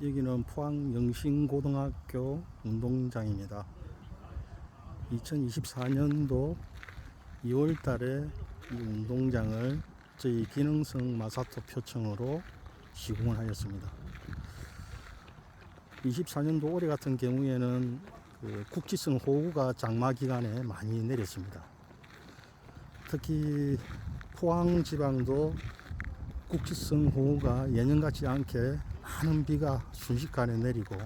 여기는 포항 영신고등학교 운동장입니다. 2024년도 2월 달에 이 운동장을 저희 기능성 마사토 표청으로 시공을 하였습니다. 24년도 올해 같은 경우에는 그 국지성 호우가 장마 기간에 많이 내렸습니다. 특히 포항 지방도 국지성 호우가 예년 같지 않게 많은 비가 순식간에 내리고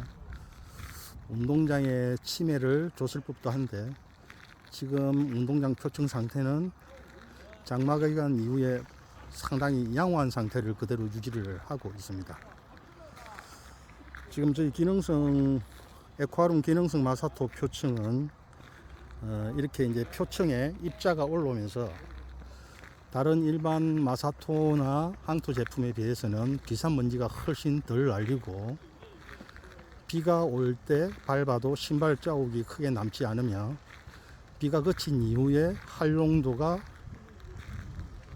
운동장에 침해를 줬을 법도 한데 지금 운동장 표층 상태는 장마 기간 이후에 상당히 양호한 상태를 그대로 유지를 하고 있습니다. 지금 저희 기능성 에쿠아룸 기능성 마사토 표층은 어, 이렇게 이제 표층에 입자가 올라오면서 다른 일반 마사토나 항토 제품에 비해서는 비산 먼지가 훨씬 덜 날리고 비가 올 때 밟아도 신발 자국이 크게 남지 않으며 비가 그친 이후에 활용도가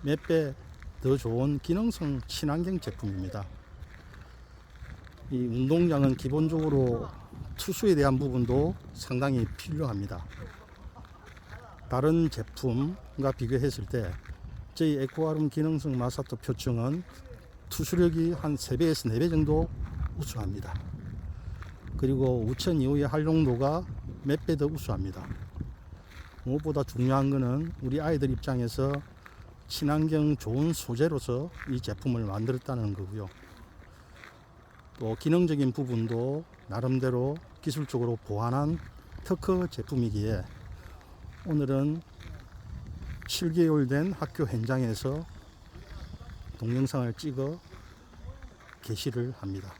몇 배 더 좋은 기능성 친환경 제품입니다. 이 운동장은 기본적으로 투수에 대한 부분도 상당히 필요합니다. 다른 제품과 비교했을 때 저희 에코아룸 기능성 마사토 표층은 투수력이 한 3배에서 4배 정도 우수합니다. 그리고 우천 이후의 활용도가 몇 배 더 우수합니다. 무엇보다 중요한 것은 우리 아이들 입장에서 친환경 좋은 소재로서 이 제품을 만들었다는 거고요. 또 기능적인 부분도 나름대로 기술적으로 보완한 특허 제품이기에 오늘은 7개월 된 학교 현장에서 동영상을 찍어 게시를 합니다.